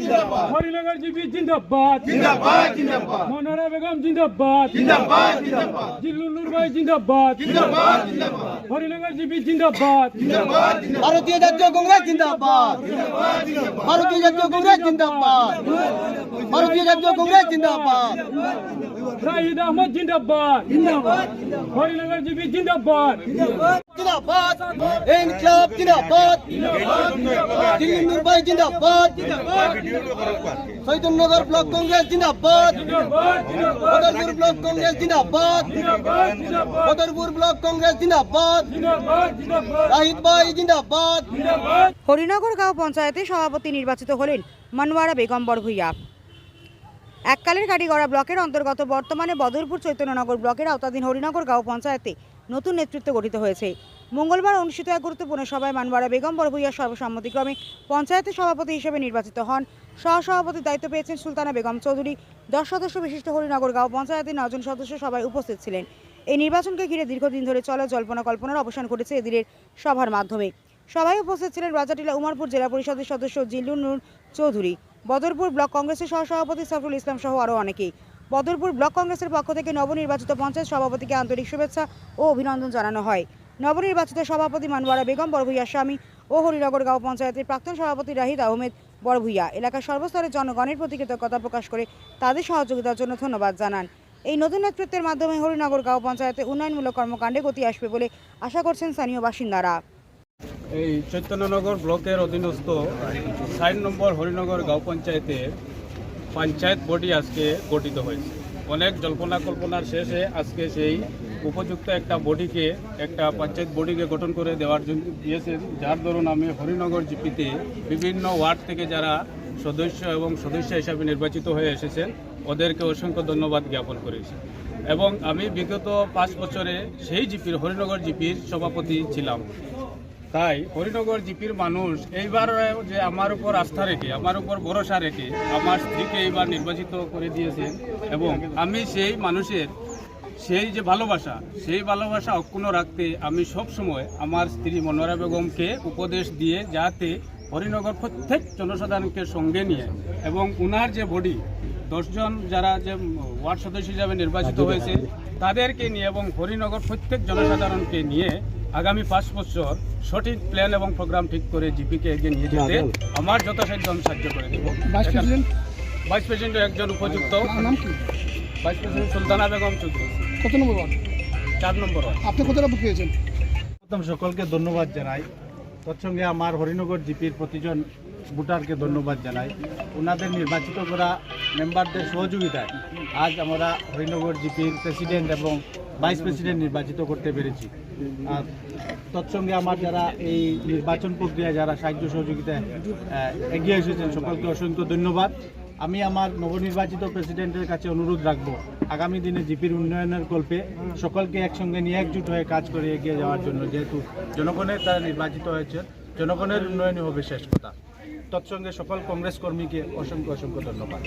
জিন্দাবাদ। হরিনগর জিপি জিন্দাবাদ। জিন্দাবাদ জিন্দাবাদ। মনোরা বেগম জিন্দাবাদ। জিন্দাবাদ জিন্দাবাদ। জিল্লুর ভাই জিন্দাবাদ। জিন্দাবাদ জিন্দাবাদ। হরিনগর জিপি জিন্দাবাদ জিন্দাবাদ। ভারতীয় জাতীয় কংগ্রেস জিন্দাবাদ। ভারতীয় জাতীয় কংগ্রেস জিন্দাবাদ। ভারতীয় জাতীয় কংগ্রেস জিন্দাবাদ। শাহিদ আহমদ জিন্দাবাদ। হরিনগর জিপি জিন্দাবাদ। জিন্দাবাদ। ইনকলাব জিন্দাবাদ। চৈতন্যনগর ব্লক কংগ্রেস জিন্দাবাদ। বদরপুর ব্লক কংগ্রেস জিন্দাবাদ। হরিনগর গাঁও পঞ্চায়েতে সভাপতি নির্বাচিত হলেন মনোয়ারা বেগম বরভুইয়া এককালের কাটিগড়া ব্লকের অন্তর্গত বর্তমানে বদরপুর চৈতন্যনগর ব্লকের আওতাধীন হরিনগর গাঁও পঞ্চায়েতে নতুন নেতৃত্ব গঠিত হয়েছে। মঙ্গলবার অনুষ্ঠিত এক গুরুত্বপূর্ণ সভায় মানবারা বেগম বরভুইয়ার সর্বসম্মতিক্রমে পঞ্চায়েতের সভাপতি হিসেবে নির্বাচিত হন। সহসভাপতির দায়িত্ব পেয়েছেন সুলতানা বেগম চৌধুরী। দশ সদস্য বিশিষ্ট হরিনগর গাঁও পঞ্চায়েতের নজন সদস্য সবাই উপস্থিত ছিলেন। এই নির্বাচনকে ঘিরে দীর্ঘদিন ধরে চলা জল্পনা কল্পনার অবসান ঘটেছে এদিনের সভার মাধ্যমে। সভায় উপস্থিত ছিলেন রাজাটিলা উমারপুর জেলা পরিষদের সদস্য জিল্লুর নূর চৌধুরী। বদরপুর ব্লক কংগ্রেসের সহসভাপতি সাফরুল ইসলাম সহ আরও অনেকেই। বদরপুর ব্লক কংগ্রেসের পক্ষ থেকে নবনির্বাচিত পঞ্চায়েত সভাপতিকে আন্তরিক শুভেচ্ছা ও অভিনন্দন জানানো হয়। নবনির্বাচিত সভাপতি মানওয়ারা বেগম বড়ভূইয়ার স্বামী ও হরিনগর গাঁও পঞ্চায়েতের প্রাক্তন সভাপতি রাহিদ আহমেদ বড়ভূইয়া। এলাকার সর্বস্তরের জনগণের প্রতি কৃতজ্ঞতা প্রকাশ করে তাদের সহযোগিতার জন্য ধন্যবাদ জানান। এই নতুন নেতৃত্বের মাধ্যমে হরিনগর গাঁও পঞ্চায়েতে উন্নয়নমূলক কর্মকাণ্ডে গতি আসবে বলে আশা করছেন স্থানীয় বাসিন্দারা। এই চৈতন্যনগর ব্লকের অধীনস্থ ষাট নম্বর হরিনগর গাঁও পঞ্চায়েতের পঞ্চায়েত বডি আজকে গঠিত হয়েছে। অনেক জল্পনা কল্পনার শেষে আজকে সেই উপযুক্ত একটা বডিকে, একটা পঞ্চায়েত বডিকে গঠন করে দেওয়ার জন্য দিয়েছেন। যার দরুন আমি হরিনগর জিপিতে বিভিন্ন ওয়ার্ড থেকে যারা সদস্য এবং সদস্য হিসাবে নির্বাচিত হয়ে এসেছেন, ওদেরকে অসংখ্য ধন্যবাদ জ্ঞাপন করেছি। এবং আমি বিগত পাঁচ বছরে সেই জিপির, হরিনগর জিপির সভাপতি ছিলাম। তাই হরিনগর জিপির মানুষ এইবার যে আমার উপর আস্থা রেখে আমার উপর ভরসা রেখে আমার স্ত্রীকে এইবার নির্বাচিত করে দিয়েছেন এবং আমি সেই মানুষের সেই যে ভালোবাসা সেই ভালোবাসা অক্ষুণ্ণ রাখতে আমি সব সময় আমার স্ত্রী মনোরা বেগমকে উপদেশ দিয়ে যাতে হরিনগর প্রত্যেক জনসাধারণকে সঙ্গে নিয়ে এবং উনার যে বডি দশজন যারা যে ওয়ার্ড সদস্য হিসাবে নির্বাচিত হয়েছে তাদেরকে নিয়ে এবং হরিনগর প্রত্যেক জনসাধারণকে নিয়ে আগামী পাঁচ বছর সঠিক প্ল্যান এবং প্রোগ্রাম ঠিক করে জিপিকে এগিয়ে নিয়ে যেতে আমার যথাসাধ্য আমি সাহায্য করে দেবো। ভাইস প্রেসিডেন্ট একজন উপযুক্ত। Vice president Sultana Begum Chowdhury. কত নম্বর ওয়ার্ড? চার নম্বর ওয়ার্ড। আপনি কতটা বুক পেয়েছেন প্রথম সকলকে ধন্যবাদ জানাই। তৎসঙ্গে আমার হরিনগর জিপির প্রতিজন ভোটারকে ধন্যবাদ জানাই। ওনাদের নির্বাচিত করা মেম্বারদের সহযোগিতায় আজ আমরা হরিনগর জিপির প্রেসিডেন্ট এবং ভাইস প্রেসিডেন্ট নির্বাচিত করতে পেরেছি। আর তৎসঙ্গে আমার যারা এই নির্বাচন প্রক্রিয়া যারা সাহায্য সহযোগিতায় এগিয়ে এসেছেন, সকলকে অসংখ্য ধন্যবাদ। আমি আমার নবনির্বাচিত প্রেসিডেন্টের কাছে অনুরোধ রাখব, আগামী দিনে জিপির উন্নয়নের কল্পে সকলকে একসঙ্গে নিয়ে একজুট হয়ে কাজ করে এগিয়ে যাওয়ার জন্য যেহেতু জনগণের তারা নির্বাচিত হয়েছে, জনগণের উন্নয়নই হবে শেষ কথা। তৎসঙ্গে সকল কংগ্রেস কর্মীকে অসংখ্য অসংখ্য ধন্যবাদ।